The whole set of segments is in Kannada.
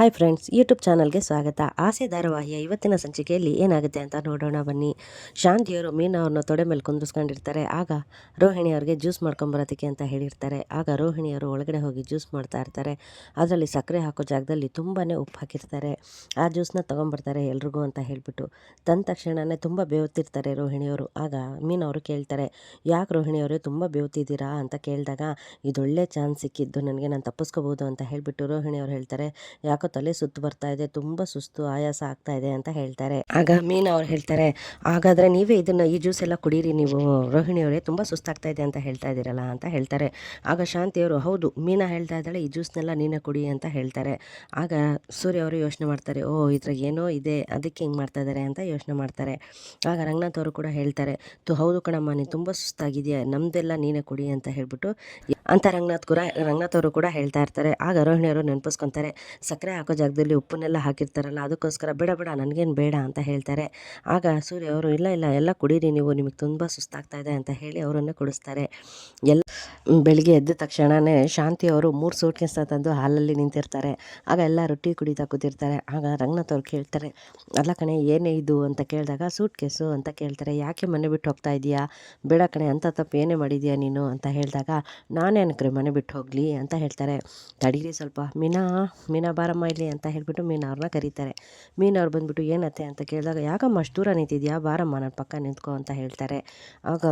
ಹಾಯ್ ಫ್ರೆಂಡ್ಸ್ ಯೂಟ್ಯೂಬ್ ಚಾನಲ್ಗೆ ಸ್ವಾಗತ. ಆಸೆ ಧಾರಾವಾಹಿಯ ಇವತ್ತಿನ ಸಂಚಿಕೆಯಲ್ಲಿ ಏನಾಗುತ್ತೆ ಅಂತ ನೋಡೋಣ ಬನ್ನಿ. ಶಾಂತಿಯವರು ಮೀನಾ ಅವ್ರನ್ನ ತೊಡೆ ಮೇಲೆ ಕುಂದಿಸ್ಕೊಂಡಿರ್ತಾರೆ ಆಗ ರೋಹಿಣಿ ಅವ್ರಿಗೆ ಜ್ಯೂಸ್ ಮಾಡ್ಕೊಂಬರೋದಕ್ಕೆ ಅಂತ ಹೇಳಿರ್ತಾರೆ. ಆಗ ರೋಹಿಣಿಯವರು ಒಳಗಡೆ ಹೋಗಿ ಜ್ಯೂಸ್ ಮಾಡ್ತಾ ಇರ್ತಾರೆ. ಅದರಲ್ಲಿ ಸಕ್ಕರೆ ಹಾಕೋ ಜಾಗದಲ್ಲಿ ತುಂಬಾ ಉಪ್ಪು ಹಾಕಿರ್ತಾರೆ. ಆ ಜ್ಯೂಸ್ನ ತೊಗೊಂಬರ್ತಾರೆ ಎಲ್ರಿಗೂ ಅಂತ ಹೇಳಿಬಿಟ್ಟು. ತಂದ ತಕ್ಷಣವೇ ತುಂಬ ಬೇವ್ತಿರ್ತಾರೆ ರೋಹಿಣಿಯವರು ಆಗ ಮೀನವರು ಕೇಳ್ತಾರೆ, ಯಾಕೆ ರೋಹಿಣಿಯವರು ತುಂಬ ಬೇವ್ತಿದ್ದೀರಾ ಅಂತ ಕೇಳಿದಾಗ, ಇದೊಳ್ಳೆ ಚಾನ್ಸ್ ಸಿಕ್ಕಿದ್ದು. ನನಗೆ ನಾನು ತಪ್ಪಿಸ್ಕೋಬೋದು ಅಂತ ಹೇಳಿಬಿಟ್ಟು ರೋಹಿಣಿಯವರು ಹೇಳ್ತಾರೆ, ಯಾಕೋ ತಲೆ ಸುತ್ತು ಬರ್ತಾ ಇದೆ ತುಂಬ ಸುಸ್ತು ಆಯಾಸ ಆಗ್ತಾ ಇದೆ ಅಂತ ಹೇಳ್ತಾರೆ. ಆಗ ಮೀನಾ ಅವ್ರು ಹೇಳ್ತಾರೆ ಹಾಗಾದ್ರೆ ನೀವೇ ಇದನ್ನ ಈ ಜ್ಯೂಸ್ ಎಲ್ಲ ಕುಡೀರಿ ನೀವು ರೋಹಿಣಿ ಅವರೇ ತುಂಬಾ ಸುಸ್ತಾಗ್ತಾ ಇದೆ ಅಂತ ಹೇಳ್ತಾ ಇದ್ದೀರಲ್ಲ ಅಂತ ಹೇಳ್ತಾರೆ. ಆಗ ಶಾಂತಿಯವರು ಹೌದು ಮೀನಾ ಹೇಳ್ತಾ ಇದ್ದಾಳೆ ಈ ಜ್ಯೂಸ್ನೆಲ್ಲ ನೀನೇ ಕುಡಿ ಅಂತ ಹೇಳ್ತಾರೆ. ಆಗ ಸೂರ್ಯ ಅವರು ಯೋಚನೆ ಮಾಡ್ತಾರೆ ಓ ಇದ್ರಾಗ ಏನೋ ಇದೆ ಅದಕ್ಕೆ ಹಿಂಗೆ ಮಾಡ್ತಾ ಇದ್ದಾರೆ ಅಂತ ಯೋಚನೆ ಮಾಡ್ತಾರೆ. ಆಗ ರಂಗನಾಥ್ ಅವರು ಕೂಡ ಹೇಳ್ತಾರೆ ತು ಹೌದು ಕಣಮ್ಮ ನೀನು ತುಂಬ ಸುಸ್ತಾಗಿದೆಯಾ ನಮ್ದೆಲ್ಲ ನೀನೇ ಕುಡಿ ಅಂತ ಹೇಳ್ಬಿಟ್ಟು ಅಂತ ರಂಗನಾಥ್ ಕೂಡ ರಂಗನಾಥ್ ಅವರು ಕೂಡ ಹೇಳ್ತಾ ಇರ್ತಾರೆ. ಆಗ ರೋಹಿಣಿಯವರು ನೆನಪಿಸ್ಕೊತಾರೆ ಸಕ್ಕರೆ ಹಾಕೋ ಜಾಗದಲ್ಲಿ ಉಪ್ಪನ್ನೆಲ್ಲ ಹಾಕಿರ್ತಾರಲ್ಲ, ಅದಕ್ಕೋಸ್ಕರ ಬೇಡ ಬೇಡ, ನನಗೇನು ಬೇಡ ಅಂತ ಹೇಳ್ತಾರೆ. ಆಗ ಸೂರ್ಯ ಅವರು, ಇಲ್ಲ ಇಲ್ಲ, ಎಲ್ಲ ಕುಡೀರಿ ನೀವು, ನಿಮಗೆ ತುಂಬ ಸುಸ್ತಾಗ್ತಾ ಇದೆ ಅಂತ ಹೇಳಿ ಅವರನ್ನು ಕುಡಿಸ್ತಾರೆ. ಎಲ್ಲ ಬೆಳಿಗ್ಗೆ ಎದ್ದ ತಕ್ಷಣವೇ ಶಾಂತಿ ಅವರು ಮೂರು ಸೂಟ್ ಕೇಸ್ ತಂದು ಹಾಲಲ್ಲಿ ನಿಂತಿರ್ತಾರೆ. ಆಗ ಎಲ್ಲ ರೊಟ್ಟಿ ಕುಡಿತಾ ಕೂತಿರ್ತಾರೆ. ಆಗ ರಂಗನಾಥ್ ಅವ್ರು ಕೇಳ್ತಾರೆ, ಅಲ್ಲ ಕಣೆ, ಏನೇ ಇದು? ಅಂತ ಕೇಳಿದಾಗ ಸೂಟ್ ಕೇಸು ಅಂತ ಕೇಳ್ತಾರೆ. ಯಾಕೆ ಮನೆ ಬಿಟ್ಟು ಹೋಗ್ತಾ ಇದೀಯಾ? ಬೇಡ ಕಣೆ, ಅಂತ ತಪ್ಪು ಏನೇ ಮಾಡಿದ್ಯಾ ನೀನು? ಅಂತ ಹೇಳಿದಾಗ ನಾನೇನಕ್ರೆ ಮನೆ ಬಿಟ್ಟು ಹೋಗಲಿ, ಅಂತ ಹೇಳ್ತಾರೆ. ತಡೀರಿ ಸ್ವಲ್ಪ. ಮೀನಾ ಮೀನಾ ಬಾರಮ್ಮ ಇಲ್ಲಿ ಅಂತ ಹೇಳಿಬಿಟ್ಟು ಮೀನಾ ಅವ್ರನ್ನ ಕರೀತಾರೆ. ಮೀನವ್ರು ಅವ್ರು ಬಂದ್ಬಿಟ್ಟು, ಏನತ್ತೆ? ಅಂತ ಕೇಳಿದಾಗ, ಯಾಕಮ್ಮ, ಅಷ್ಟು ದೂರ ನಿಂತಿದ್ಯಾ? ಬಾರಮ್ಮ ನನ್ನ ಪಕ್ಕ ನಿಂತ್ಕೊ, ಅಂತ ಹೇಳ್ತಾರೆ. ಆಗ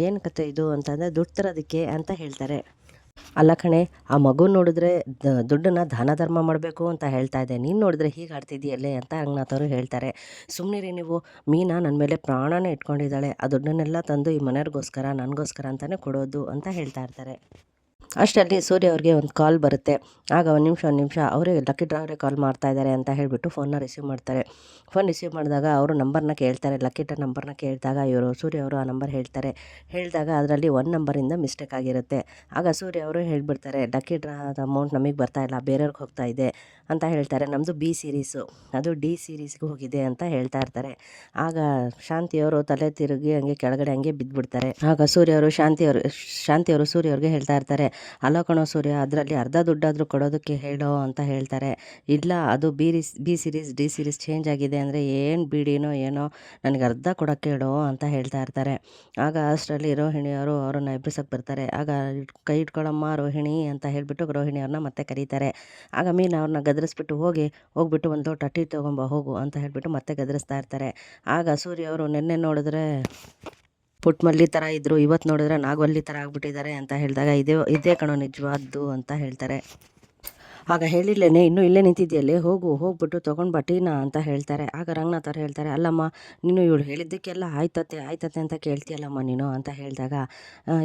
ಏನು ಕತೆ ಇದು? ಅಂತಂದರೆ, ದುಡ್ಡು ತರೋದಕ್ಕೆ ಅಂತ ಹೇಳ್ತಾರೆ. ಅಲ್ಲ ಕಣೆ, ಆ ಮಗು ನೋಡಿದ್ರೆ ದುಡ್ಡನ್ನ ದಾನ ಧರ್ಮ ಮಾಡಬೇಕು ಅಂತ ಹೇಳ್ತಾ ಇದೆ. ನೀನು ನೋಡಿದ್ರೆ ಹೀಗೆ ಆಡ್ತಿದ್ದೀಯಲ್ಲೇ ಅಂತ ರಂಗನಾಥವರು ಹೇಳ್ತಾರೆ. ಸುಮ್ಮನಿರಿ ನೀವು. ಮೀನಾ ನನ್ನ ಮೇಲೆ ಪ್ರಾಣನೇ ಇಟ್ಕೊಂಡಿದ್ದಾಳೆ. ಆ ದುಡ್ಡನ್ನೆಲ್ಲ ತಂದು ಈ ಮನೆಯವ್ರಿಗೋಸ್ಕರ, ನನಗೋಸ್ಕರ ಅಂತಲೇ ಕೊಡೋದು ಅಂತ ಹೇಳ್ತಾ ಇರ್ತಾರೆ. ಅಷ್ಟರಲ್ಲಿ ಸೂರ್ಯ ಅವ್ರಿಗೆ ಒಂದು ಕಾಲ್ ಬರುತ್ತೆ. ಆಗ ಒಂದು ನಿಮಿಷ ಒಂದು ನಿಮಿಷ, ಅವರೇ ಲಕ್ಕಿ ಡ್ರಾವರೇ ಕಾಲ್ ಮಾಡ್ತಾ ಇದ್ದಾರೆ ಅಂತ ಹೇಳಿಬಿಟ್ಟು ಫೋನ್ನ ರಿಸೀವ್ ಮಾಡ್ತಾರೆ. ಫೋನ್ ರಿಸೀವ್ ಮಾಡಿದಾಗ ಅವರು ನಂಬರ್ನ ಕೇಳ್ತಾರೆ, ಲಕ್ಕಿ ಡ್ರಾ ನಂಬರ್ನ ಕೇಳಿದಾಗ ಇವರು, ಸೂರ್ಯ ಅವರು ಆ ನಂಬರ್ ಹೇಳ್ತಾರೆ. ಹೇಳಿದಾಗ ಅದರಲ್ಲಿ ಒಂದು ನಂಬರಿಂದ ಮಿಸ್ಟೇಕ್ ಆಗಿರುತ್ತೆ. ಆಗ ಸೂರ್ಯ ಅವರು ಹೇಳಿಬಿಡ್ತಾರೆ, ಲಕ್ಕಿ ಡ್ರಾದ ಅಮೌಂಟ್ ನಮಗೆ ಬರ್ತಾ ಇಲ್ಲ, ಬೇರೆಯವ್ರಿಗೆ ಹೋಗ್ತಾ ಇದೆ ಅಂತ ಹೇಳ್ತಾರೆ. ನಮ್ಮದು ಬಿ ಸೀರೀಸು ಅದು ಡಿ ಸೀರೀಸ್ಗೆ ಹೋಗಿದೆ ಅಂತ ಹೇಳ್ತಾ ಇರ್ತಾರೆ. ಆಗ ಶಾಂತಿಯವರು ತಲೆ ತಿರುಗಿ ಹಂಗೆ ಕೆಳಗಡೆ ಹಂಗೆ ಬಿದ್ದುಬಿಡ್ತಾರೆ ಆಗ ಸೂರ್ಯ ಅವರು ಶಾಂತಿಯವರು ಶಾಂತಿಯವರು ಸೂರ್ಯ ಅವ್ರಿಗೆ ಹೇಳ್ತಾ ಇರ್ತಾರೆ ಅಲ್ಲ ಕಣೋ ಸೂರ್ಯ, ಅದರಲ್ಲಿ ಅರ್ಧ ದುಡ್ಡಾದರೂ ಕೊಡೋದಕ್ಕೆ ಹೇಳೋ ಅಂತ ಹೇಳ್ತಾರೆ. ಇಲ್ಲ, ಅದು ಬಿ ರಿಸ್, B series, D series change ಆಗಿದೆ ಅಂದರೆ ಏನು ಬಿಡಿನೋ ಏನೋ ನನಗೆ ಅರ್ಧ ಕೊಡೋಕ್ಕೆ ಹೇಳೋ ಅಂತ ಹೇಳ್ತಾ ಇರ್ತಾರೆ. ಆಗ ಅಷ್ಟರಲ್ಲಿ ರೋಹಿಣಿಯವರು ಅವರನ್ನು ಎಬ್ಬಿಸೋಕೆ ಬರ್ತಾರೆ. ಆಗ ಕೈ ಇಟ್ಕೊಳ್ಳಮ್ಮ ರೋಹಿಣಿ ಅಂತ ಹೇಳಿಬಿಟ್ಟು ರೋಹಿಣಿ ಅವ್ರನ್ನ ಮತ್ತೆ ಕರೀತಾರೆ. ಆಗ ಮೀನು ಅವ್ರನ್ನ ಗದರಿಸ್ಬಿಟ್ಟು ಹೋಗಿ, ಹೋಗ್ಬಿಟ್ಟು ಒಂದು ಲೋಟ ಟೀ ತೊಗೊಂಬ, ಹೋಗು ಅಂತ ಹೇಳಿಬಿಟ್ಟು ಮತ್ತೆ ಗದರಿಸ್ತಾ ಇರ್ತಾರೆ. ಆಗ ಸೂರ್ಯ ಅವರು ನಿನ್ನೆ ನೋಡಿದ್ರೆ ಪುಟ್ಮಲ್ಲಿ ಥರ ಇದ್ದರು ಇವತ್ತು ನೋಡಿದ್ರೆ ನಾಗವಲ್ಲಿ ಥರ ಆಗಿಬಿಟ್ಟಿದ್ದಾರೆ ಅಂತ ಹೇಳಿದಾಗ ಇದೇ ಇದೇ ಕಣೋ ನಿಜವಾದ್ದು ಅಂತ ಹೇಳ್ತಾರೆ. ಆಗ ಹೇಳಿಲ್ಲೇನೆ ಇನ್ನೂ ಇಲ್ಲೇ ನಿಂತಿದ್ಯಲ್ಲೇ ಹೋಗು, ಹೋಗ್ಬಿಟ್ಟು ತೊಗೊಂಡು ಬಾ ಟೀನಾ ಅಂತ ಹೇಳ್ತಾರೆ. ಆಗ ರಂಗನಾಥ್ ಅವ್ರು ಹೇಳ್ತಾರೆ, ಅಲ್ಲಮ್ಮ, ನೀನು ಇವಳು ಹೇಳಿದ್ದಕ್ಕೆಲ್ಲ ಆಯ್ತತೆ ಆಯ್ತತೆ ಅಂತ ಕೇಳ್ತೀಯಲ್ಲಮ್ಮ ನೀನು? ಅಂತ ಹೇಳಿದಾಗ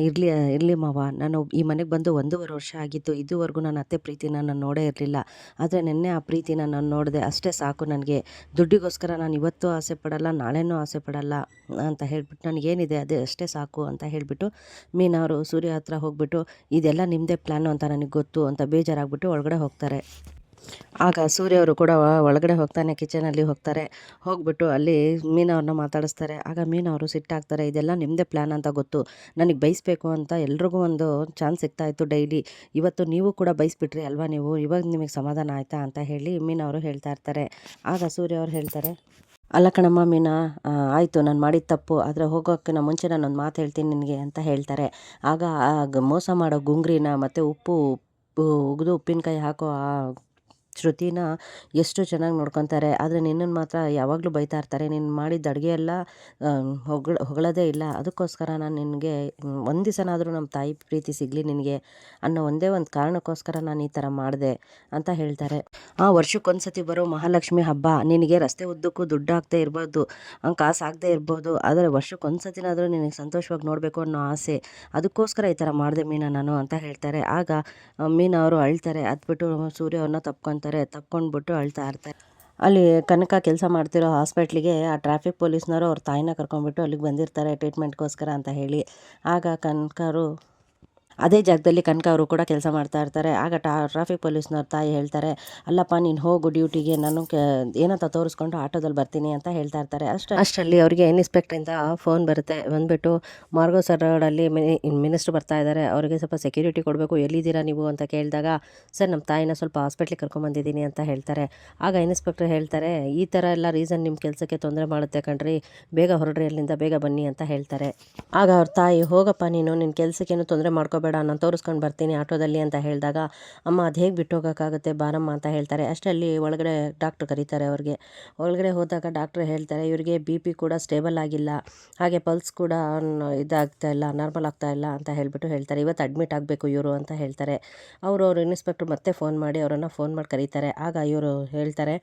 ಇರಲಿ ಇರಲಿ ಮಾವ, ನಾನು ಈ ಮನೆಗೆ ಬಂದು ಒಂದೂವರೆ ವರ್ಷ ಆಗಿತ್ತು ಇದುವರೆಗೂ ನನ್ನ ಅತ್ತೆ ಪ್ರೀತಿನ ನಾನು ನೋಡೇ ಇರಲಿಲ್ಲ. ಆದರೆ ನಿನ್ನೆ ಆ ಪ್ರೀತಿನ ನಾನು ನೋಡಿದೆ, ಅಷ್ಟೇ ಸಾಕು ನನಗೆ. ದುಡ್ಡಿಗೋಸ್ಕರ ನಾನು ಇವತ್ತು ಆಸೆ ಪಡಲ್ಲ, ನಾಳೆನೂ ಆಸೆ ಪಡಲ್ಲ, ಅಂತ ಹೇಳ್ಬಿಟ್ಟು, ನನಗೇನಿದೆ, ಅದೇ ಅಷ್ಟೇ ಸಾಕು, ಅಂತ ಹೇಳಿಬಿಟ್ಟು ಮೀನವರು ಸೂರ್ಯ ಹತ್ರ ಹೋಗ್ಬಿಟ್ಟು, ಇದೆಲ್ಲ ನಿಮ್ಮದೇ ಪ್ಲ್ಯಾನು ಅಂತ ನನಗೆ ಗೊತ್ತು, ಅಂತ ಬೇಜಾರಾಗ್ಬಿಟ್ಟು ಒಳಗಡೆ ಹೋಗ್ತಾರೆ. ಆಗ ಸೂರ್ಯ ಅವರು ಕೂಡ ಒಳಗಡೆ ಹೋಗ್ತಾನೆ ಕಿಚನಲ್ಲಿ ಹೋಗ್ತಾರೆ. ಹೋಗ್ಬಿಟ್ಟು ಅಲ್ಲಿ ಮೀನವ್ರನ್ನ ಮಾತಾಡಿಸ್ತಾರೆ. ಆಗ ಮೀನವರು ಸಿಟ್ಟಾಗ್ತಾರೆ, ಇದೆಲ್ಲ ನಿಮ್ಮದೇ ಪ್ಲ್ಯಾನ್ ಅಂತ ಗೊತ್ತು. ನನಗೆ ಬೈಸ್ಬೇಕು ಅಂತ ಎಲ್ರಿಗೂ ಒಂದು ಚಾನ್ಸ್ ಸಿಗ್ತಾ ಇತ್ತು ಡೈಲಿ ಇವತ್ತು ನೀವು ಕೂಡ ಬೈಸ್ಬಿಟ್ರಿ ಅಲ್ವಾ ನೀವು? ಇವಾಗ ನಿಮಗೆ ಸಮಾಧಾನ ಆಯಿತಾ? ಅಂತ ಹೇಳಿ ಮೀನವರು ಹೇಳ್ತಾ ಇರ್ತಾರೆ. ಆಗ ಸೂರ್ಯ ಅವ್ರು ಹೇಳ್ತಾರೆ, ಅಲ್ಲ ಕಣಮ್ಮ ಮೀನಾ ಆಯಿತು ನಾನು ಮಾಡಿದ ತಪ್ಪು. ಆದರೆ ಹೋಗೋಕ್ಕಿಂತ ಮುಂಚೆ ನಾನೊಂದು ಮಾತು ಹೇಳ್ತೀನಿ ನಿನಗೆ ಅಂತ ಹೇಳ್ತಾರೆ. ಆಗ ಮೋಸ ಮಾಡೋ ಗುಂಗ್ರಿನ ಮತ್ತು ಉಪ್ಪು ಉಗಿದು ಉಪ್ಪಿನಕಾಯಿ ಹಾಕೋ ಆ ಶ್ರುತಿನ ಎಷ್ಟು ಚೆನ್ನಾಗಿ ನೋಡ್ಕೊತಾರೆ. ಆದರೆ ನಿನ್ನನ್ನು ಮಾತ್ರ ಯಾವಾಗಲೂ ಬೈತಾ ಇರ್ತಾರೆ. ನೀನು ಮಾಡಿದ ಅಡುಗೆ ಎಲ್ಲ ಹೊಗಳ, ಹೊಗಳೋದೇ ಇಲ್ಲ. ಅದಕ್ಕೋಸ್ಕರ ನಾನು ನಿನಗೆ ಒಂದು ದಿವಸನಾದರೂ ನಮ್ಮ ತಾಯಿ ಪ್ರೀತಿ ಸಿಗಲಿ ನಿನಗೆ ಅನ್ನೋ ಒಂದೇ ಒಂದು ಕಾರಣಕ್ಕೋಸ್ಕರ ನಾನು ಈ ಥರ ಮಾಡಿದೆ ಅಂತ ಹೇಳ್ತಾರೆ. ಆ ವರ್ಷಕ್ಕೊಂದ್ಸತಿ ಬರೋ ಮಹಾಲಕ್ಷ್ಮಿ ಹಬ್ಬ, ನಿನಗೆ ರಸ್ತೆ ಉದ್ದಕ್ಕೂ ದುಡ್ಡು ಆಗ್ತಾ ಇರ್ಬೋದು ಕಾಸು ಆಗದೆ ಇರ್ಬೋದು, ಆದರೆ ವರ್ಷಕ್ಕೊಂದ್ಸತಿನಾದರೂ ನಿನಗೆ ಸಂತೋಷವಾಗಿ ನೋಡಬೇಕು ಅನ್ನೋ ಆಸೆ, ಅದಕ್ಕೋಸ್ಕರ ಈ ಥರ ಮಾಡಿದೆ ಮೀನಾ ನಾನು ಅಂತ ಹೇಳ್ತಾರೆ. ಆಗ ಮೀನಾ ಅವರು ಅಳ್ತಾರೆ. ಅದ್ಬಿಟ್ಟು ಸೂರ್ಯ ಅವ್ರನ್ನ ತಪ್ಕೊತಾರೆ. ತಪ್ಕೊಂಡ್ಬಿಟ್ಟು ಅಳ್ತಾ ಇರ್ತಾರೆ ಅಲ್ಲಿ ಕನಕ ಕೆಲಸ ಮಾಡ್ತಿರೋ ಹಾಸ್ಪಿಟ್ಲಿಗೆ ಆ ಟ್ರಾಫಿಕ್ ಪೊಲೀಸ್ನವರು ಅವ್ರ ತಾಯಿನ ಕರ್ಕೊಂಡ್ಬಿಟ್ಟು ಅಲ್ಲಿಗೆ ಬಂದಿರ್ತಾರೆ ಟ್ರೀಟ್ಮೆಂಟ್ಗೋಸ್ಕರ ಅಂತ ಹೇಳಿ. ಆಗ ಕನಕರು ಅದೇ ಜಾಗದಲ್ಲಿ ಕನಕ ಅವರು ಕೂಡ ಕೆಲಸ ಮಾಡ್ತಾ ಇರ್ತಾರೆ. ಆಗ ಟಾ, ಟ್ರಾಫಿಕ್ ಪೊಲೀಸ್ನವ್ರ ತಾಯಿ ಹೇಳ್ತಾರೆ, ಅಲ್ಲಪ್ಪ, ನೀನು ಹೋಗು ಡ್ಯೂಟಿಗೆ, ನಾನು ಏನಂತ ತೋರಿಸ್ಕೊಂಡು ಆಟೋದಲ್ಲಿ ಬರ್ತೀನಿ ಅಂತ ಹೇಳ್ತಾ ಇರ್ತಾರೆ. ಅಷ್ಟು. ಅಷ್ಟರಲ್ಲಿ ಅವರಿಗೆ ಇನ್ಸ್ಪೆಕ್ಟ್ರಿಂದ ಫೋನ್ ಬರುತ್ತೆ. ಬಂದುಬಿಟ್ಟು ಮಾರ್ಗೋ ಸರ್ ರೋಡಲ್ಲಿ ಮಿನಿಸ್ಟ್ರ್ ಬರ್ತಾ ಇದ್ದಾರೆ. ಅವರಿಗೆ ಸ್ವಲ್ಪ ಸೆಕ್ಯೂರಿಟಿ ಕೊಡಬೇಕು. ಎಲ್ಲಿದ್ದೀರಾ ನೀವು ಅಂತ ಕೇಳಿದಾಗ, ಸರ್, ನಮ್ಮ ತಾಯಿನ ಸ್ವಲ್ಪ ಹಾಸ್ಪಿಟ್ಲಿಗೆ ಕರ್ಕೊಂಬಂದಿದ್ದೀನಿ ಅಂತ ಹೇಳ್ತಾರೆ. ಆಗ ಇನ್ಸ್ಪೆಕ್ಟರ್ ಹೇಳ್ತಾರೆ, ಈ ಥರ ಎಲ್ಲ ರೀಸನ್ ನಿಮ್ಮ ಕೆಲಸಕ್ಕೆ ತೊಂದರೆ ಮಾಡುತ್ತೆ ಕಣ್ರಿ. ಬೇಗ ಹೊರಡ್ರಿ ಅಲ್ಲಿಂದ, ಬೇಗ ಬನ್ನಿ ಅಂತ ಹೇಳ್ತಾರೆ. ಆಗ ಅವ್ರ ತಾಯಿ, ಹೋಗಪ್ಪ ನೀನು, ನಿನ್ನ ಕೆಲಸಕ್ಕೇನು ತೊಂದರೆ ಮಾಡ್ಕೋಬೇಡ. ನಾನು ತೋರಿಸ್ಕೊಂಡು ಬರ್ತೀನಿ ಆಟೋದಲ್ಲಿ ಅಂತ ಹೇಳಿದಾಗ, ಅಮ್ಮ, ಅದು ಹೇಗೆ ಬಿಟ್ಟು ಹೋಗೋಕ್ಕಾಗುತ್ತೆ ಬಾರಮ್ಮ ಅಂತ ಹೇಳ್ತಾರೆ. ಅಷ್ಟರಲ್ಲಿ ಒಳಗಡೆ ಡಾಕ್ಟ್ರು ಕರೀತಾರೆ ಅವ್ರಿಗೆ. ಒಳಗಡೆ ಹೋದಾಗ ಡಾಕ್ಟ್ರು ಹೇಳ್ತಾರೆ, ಇವರಿಗೆ ಬಿ ಪಿ ಕೂಡ ಸ್ಟೇಬಲ್ ಆಗಿಲ್ಲ, ಹಾಗೆ ಪಲ್ಸ್ ಕೂಡ ಇದಾಗ್ತಾ ಇಲ್ಲ, ನಾರ್ಮಲ್ ಆಗ್ತಾ ಇಲ್ಲ ಅಂತ ಹೇಳಿಬಿಟ್ಟು ಹೇಳ್ತಾರೆ. ಇವತ್ತು ಅಡ್ಮಿಟ್ ಆಗಬೇಕು ಇವರು ಅಂತ ಹೇಳ್ತಾರೆ. ಅವರು ಅವ್ರು ಇನ್ಸ್ಪೆಕ್ಟ್ರ್ ಮತ್ತೆ ಫೋನ್ ಮಾಡಿ ಅವರನ್ನು ಫೋನ್ ಮಾಡಿ ಕರೀತಾರೆ. ಆಗ ಇವರು ಹೇಳ್ತಾರೆ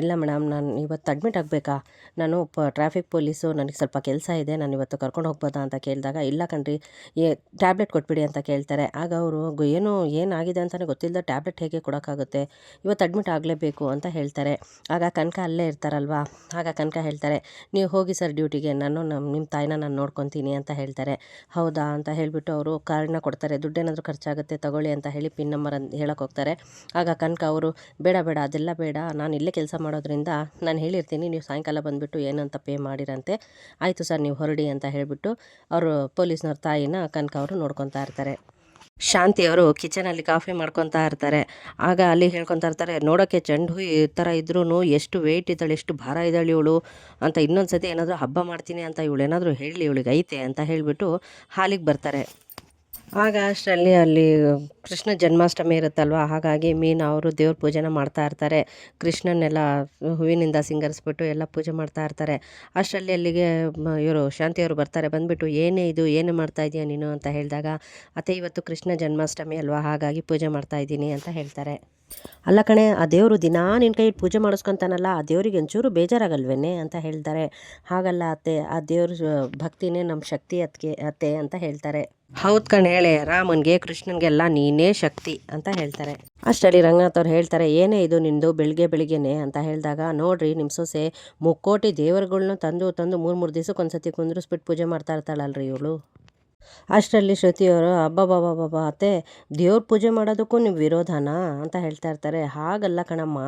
ಇಲ್ಲ ಮೇಡಮ್, ನಾನು ಇವತ್ತು ಅಡ್ಮಿಟ್ ಆಗಬೇಕಾ? ನಾನು ಪ, ಟ್ರಾಫಿಕ್ ಪೊಲೀಸು, ನನಗೆ ಸ್ವಲ್ಪ ಕೆಲಸ ಇದೆ, ನಾನು ಇವತ್ತು ಕರ್ಕೊಂಡು ಹೋಗ್ಬೋದಾ? ಅಂತ ಕೇಳಿದಾಗ, ಇಲ್ಲ ಕಣ್ರಿ, ಏ, ಟ್ಯಾಬ್ಲೆಟ್ ಕೊಟ್ಬಿಡಿ ಅಂತ ಕೇಳ್ತಾರೆ. ಆಗ ಅವರು ಏನು, ಏನಾಗಿದೆ ಅಂತಲೇ ಗೊತ್ತಿಲ್ಲದ ಟ್ಯಾಬ್ಲೆಟ್ ಹೇಗೆ ಕೊಡೋಕ್ಕಾಗುತ್ತೆ? ಇವತ್ತು ಅಡ್ಮಿಟ್ ಆಗಲೇಬೇಕು ಅಂತ ಹೇಳ್ತಾರೆ. ಆಗ ಕನಕ ಅಲ್ಲೇ ಇರ್ತಾರಲ್ವಾ? ಆಗ ಕನಕ ಹೇಳ್ತಾರೆ, ನೀವು ಹೋಗಿ ಸರ್ ಡ್ಯೂಟಿಗೆ, ನಾನು ನಮ್ಮ ನಿಮ್ಮ ತಾಯಿನ ನಾನು ನೋಡ್ಕೊತೀನಿ ಅಂತ ಹೇಳ್ತಾರೆ. ಹೌದಾ? ಅಂತ ಹೇಳಿಬಿಟ್ಟು ಅವರು ಕಾರ್ಡ್ನ ಕೊಡ್ತಾರೆ. ದುಡ್ಡೇನಾದರೂ ಖರ್ಚಾಗುತ್ತೆ, ತಗೊಳ್ಳಿ ಅಂತ ಹೇಳಿ ಪಿನ್ ನಂಬರ್ ಅಂತ ಹೇಳಕ್ಕೆ ಹೋಗ್ತಾರೆ. ಆಗ ಕನಕ ಅವರು, ಬೇಡ ಬೇಡ, ಅದೆಲ್ಲ ಬೇಡ. ನಾನು ಇಲ್ಲೇ ಕೆಲಸ ಮಾಡೋದ್ರಿಂದ ನಾನು ಹೇಳಿರ್ತೀನಿ. ನೀವು ಸಾಯಂಕಾಲ ಬಂದುಬಿಟ್ಟು ಏನಂತ ಪೇ ಮಾಡಿರಂತೆ. ಆಯಿತು ಸರ್, ನೀವು ಹೊರಡಿ ಅಂತ ಹೇಳಿಬಿಟ್ಟು ಅವರು ಪೊಲೀಸ್ನವ್ರ ತಾಯಿನ ಕನಕ ಅವರು ನೋಡ್ಕೊತಾ ಇರ್ತಾರೆ. ಶಾಂತಿ ಅವರು ಕಿಚನಲ್ಲಿ ಕಾಫಿ ಮಾಡ್ಕೊತಾ ಇರ್ತಾರೆ. ಆಗ ಅಲ್ಲಿ ಹೇಳ್ಕೊತಾ ಇರ್ತಾರೆ ನೋಡೋಕ್ಕೆ ಚೆಂಡು ಹೂ ಈ ಥರ ಇದ್ರೂ ಎಷ್ಟು ವೆಯ್ಟ್ ಇದ್ದಾಳೆ, ಎಷ್ಟು ಭಾರ ಇದ್ದಾಳೆ ಇವಳು ಅಂತ ಇನ್ನೊಂದು ಸತಿ ಏನಾದರೂ ಹಬ್ಬ ಮಾಡ್ತೀನಿ ಅಂತ ಇವಳು ಏನಾದರೂ ಹೇಳಿ ಇವಳಿಗೆ ಐತೆ ಅಂತ ಹೇಳಿಬಿಟ್ಟು ಹಾಲಿಗೆ ಬರ್ತಾರೆ. ಆಗ ಅಷ್ಟರಲ್ಲಿ ಅಲ್ಲಿ ಕೃಷ್ಣ ಜನ್ಮಾಷ್ಟಮಿ ಇರುತ್ತಲ್ವ? ಹಾಗಾಗಿ ಮೀನು ಅವರು ದೇವ್ರ ಪೂಜೆನ ಮಾಡ್ತಾ ಇರ್ತಾರೆ. ಕೃಷ್ಣನ್ನೆಲ್ಲ ಹೂವಿನಿಂದ ಸಿಂಗರಿಸ್ಬಿಟ್ಟು ಎಲ್ಲ ಪೂಜೆ ಮಾಡ್ತಾ ಇರ್ತಾರೆ. ಅಷ್ಟರಲ್ಲಿ ಅಲ್ಲಿಗೆ ಇವರು ಶಾಂತಿಯವರು ಬರ್ತಾರೆ. ಬಂದುಬಿಟ್ಟು, ಏನೇ ಇದು, ಏನು ಮಾಡ್ತಾ ಇದೀಯ ನೀನು? ಅಂತ ಹೇಳಿದಾಗ, ಅತ್ತೆ, ಇವತ್ತು ಕೃಷ್ಣ ಜನ್ಮಾಷ್ಟಮಿ ಅಲ್ವಾ? ಹಾಗಾಗಿ ಪೂಜೆ ಮಾಡ್ತಾ ಇದ್ದೀನಿ ಅಂತ ಹೇಳ್ತಾರೆ. ಅಲ್ಲ ಕಣೆ ಆ ದೇವರು ದಿನಾ ನಿನ್ನ ಕೈ ಪೂಜೆ ಮಾಡಿಸ್ಕೊತಾನಲ್ಲ ಆ ದೇವರಿಗೆ ಒಂಚೂರು ಬೇಜಾರಾಗಲ್ವೇನೆ ಅಂತ ಹೇಳ್ತಾರೆ. ಹಾಗಲ್ಲ ಅತ್ತೆ ಆ ದೇವ್ರ ಭಕ್ತಿನೇ ನಮ್ಮ ಶಕ್ತಿ ಅದಕ್ಕೆ ಅತ್ತೆ ಅಂತ ಹೇಳ್ತಾರೆ. ಹೌದು ಕಣ್ ಹೇಳೆ ರಾಮನ್ಗೆ ಕೃಷ್ಣನ್ಗೆಲ್ಲ ನೀನೇ ಶಕ್ತಿ ಅಂತ ಹೇಳ್ತಾರೆ. ಅಷ್ಟರಲ್ಲಿ ರಂಗನಾಥ್ ಅವ್ರು ಹೇಳ್ತಾರೆ ಏನೇ ಇದು ನಿಂದು ಬೆಳಿಗ್ಗೆ ಬೆಳಿಗ್ಗೆನೆ ಅಂತ ಹೇಳಿದಾಗ ನೋಡ್ರಿ ನಿಮ್ಮ ಸೊಸೆ ಮುಕ್ಕೋಟಿ ದೇವರುಗಳನ್ನ ತಂದು ತಂದು ಮೂರು ಮೂರು ದಿವ್ಸಕ್ಕೆ ಒಂದ್ಸತಿ ಕುಂದ್ರಿಸ್ಬಿಟ್ಟು ಪೂಜೆ ಮಾಡ್ತಾ ಇರ್ತಾಳಲ್ರಿ ಇವಳು. ಅಷ್ಟರಲ್ಲಿ ಶ್ರುತಿಯವರು ಅಬ್ಬಬ್ಬಬ್ಬಬ್ಬ ಅತ್ತೆ, ದೇವ್ರ ಪೂಜೆ ಮಾಡೋದಕ್ಕೂ ನೀವು ವಿರೋಧನಾ? ಅಂತ ಹೇಳ್ತಾ ಇರ್ತಾರೆ ಹಾಗಲ್ಲ ಕಣಮ್ಮ,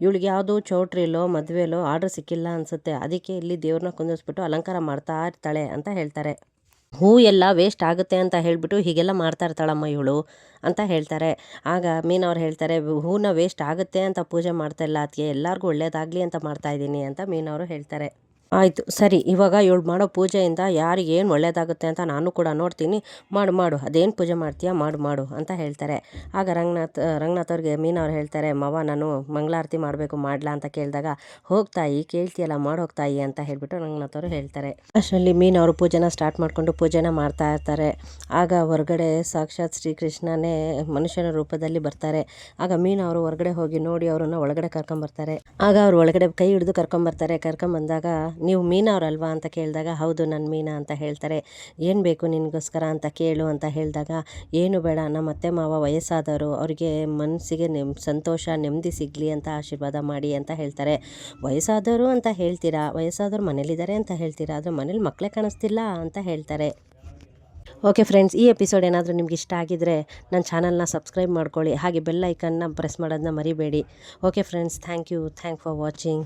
ಇವಳಿಗೆ ಯಾವುದು ಚೌಟ್ರಿಲೋ ಮದುವೆಲೋ ಆರ್ಡ್ರ್ ಸಿಕ್ಕಿಲ್ಲ ಅನಿಸುತ್ತೆ. ಅದಕ್ಕೆ ಇಲ್ಲಿ ದೇವ್ರನ್ನ ಕುಂದಿಸ್ಬಿಟ್ಟು ಅಲಂಕಾರ ಮಾಡ್ತಾ ಇರ್ತಾಳೆ ಅಂತ ಹೇಳ್ತಾರೆ. ಹೂ ಎಲ್ಲ ವೇಸ್ಟ್ ಆಗುತ್ತೆ ಅಂತ ಹೇಳಿಬಿಟ್ಟು ಹೀಗೆಲ್ಲ ಮಾಡ್ತಾ ಇರ್ತಾಳಮ್ಮ ಇವಳು ಅಂತ ಹೇಳ್ತಾರೆ. ಆಗ ಮೀನವ್ರು ಹೇಳ್ತಾರೆ, ಹೂನ ವೇಸ್ಟ್ ಆಗುತ್ತೆ ಅಂತ ಪೂಜೆ ಮಾಡ್ತಾ ಇಲ್ಲ ಅದಕ್ಕೆ ಎಲ್ಲರಿಗೂ ಒಳ್ಳೇದಾಗಲಿ ಅಂತ ಮಾಡ್ತಾ ಇದ್ದೀನಿ ಅಂತ ಮೀನವರು ಹೇಳ್ತಾರೆ. ಆಯಿತು, ಸರಿ, ಇವಾಗ ಇವಳು ಮಾಡೋ ಪೂಜೆಯಿಂದ ಯಾರಿಗೆ ಏನು ಒಳ್ಳೇದಾಗುತ್ತೆ ಅಂತ ನಾನು ಕೂಡ ನೋಡ್ತೀನಿ. ಮಾಡು ಮಾಡು, ಅದೇನು ಪೂಜೆ ಮಾಡ್ತೀಯಾ ಮಾಡು ಮಾಡು ಅಂತ ಹೇಳ್ತಾರೆ. ಆಗ ರಂಗನಾಥ್ ರಂಗನಾಥ್ ಅವ್ರಿಗೆ ಮೀನವ್ರು ಹೇಳ್ತಾರೆ, ಮವ, ನಾನು ಮಂಗಳಾರತಿ ಮಾಡಬೇಕು, ಮಾಡ್ಲಾ ಅಂತ ಕೇಳಿದಾಗ ಹೋಗ್ತಾಯಿ ಕೇಳ್ತೀಯಲ್ಲ, ಮಾಡಿ ಹೋಗ್ತಾಯಿ ಅಂತ ಹೇಳಿಬಿಟ್ಟು ರಂಗನಾಥ್ ಅವರು ಹೇಳ್ತಾರೆ. ಅಷ್ಟರಲ್ಲಿ ಮೀನವರು ಪೂಜೆನ ಸ್ಟಾರ್ಟ್ ಮಾಡಿಕೊಂಡು ಪೂಜೆನ ಮಾಡ್ತಾ ಇರ್ತಾರೆ. ಆಗ ಹೊರಗಡೆ ಸಾಕ್ಷಾತ್ ಶ್ರೀಕೃಷ್ಣನೇ ಮನುಷ್ಯನ ರೂಪದಲ್ಲಿ ಬರ್ತಾರೆ. ಆಗ ಮೀನವರು ಹೊರಗಡೆ ಹೋಗಿ ನೋಡಿ ಅವರನ್ನು ಒಳಗಡೆ ಕರ್ಕೊಂಬರ್ತಾರೆ. ಆಗ ಅವರು ಒಳಗಡೆ ಕೈ ಹಿಡಿದು ಕರ್ಕೊಂಬರ್ತಾರೆ. ಕರ್ಕೊಂಬಂದಾಗ ನೀವು ಮೀನವ್ರಲ್ವಾ ಅಂತ ಕೇಳಿದಾಗ, ಹೌದು ನನ್ನ ಮೀನಾ ಅಂತ ಹೇಳ್ತಾರೆ. ಏನು ಬೇಕು ನಿನಗೋಸ್ಕರ ಅಂತ ಕೇಳು ಅಂತ ಹೇಳಿದಾಗ, ಏನು ಬೇಡ, ನಮ್ಮ ಅತ್ತೆ ಮಾವ ವಯಸ್ಸಾದವರು, ಅವರಿಗೆ ಮನಸ್ಸಿಗೆ ನೆಮ್, ಸಂತೋಷ, ನೆಮ್ಮದಿ ಸಿಗಲಿ ಅಂತ ಆಶೀರ್ವಾದ ಮಾಡಿ ಅಂತ ಹೇಳ್ತಾರೆ. ವಯಸ್ಸಾದವರು ಅಂತ ಹೇಳ್ತೀರಾ? ವಯಸ್ಸಾದವರು ಮನೇಲಿದ್ದಾರೆ ಅಂತ ಹೇಳ್ತೀರಾ? ಆದರೆ ಮನೇಲಿ ಮಕ್ಕಳೇ ಕಾಣಿಸ್ತಿಲ್ಲ ಅಂತ ಹೇಳ್ತಾರೆ. ಓಕೆ ಫ್ರೆಂಡ್ಸ್, ಈ ಎಪಿಸೋಡ್ ಏನಾದರೂ ನಿಮ್ಗೆ ಇಷ್ಟ ಆಗಿದ್ರೆ ನನ್ನ ಚಾನಲ್ನ ಸಬ್ಸ್ಕ್ರೈಬ್ ಮಾಡ್ಕೊಳ್ಳಿ. ಹಾಗೆ ಬೆಲ್ ಐಕನ್ನ ಪ್ರೆಸ್ ಮಾಡೋದನ್ನ ಮರಿಬೇಡಿ. Okay friends, thank you. Thank for watching.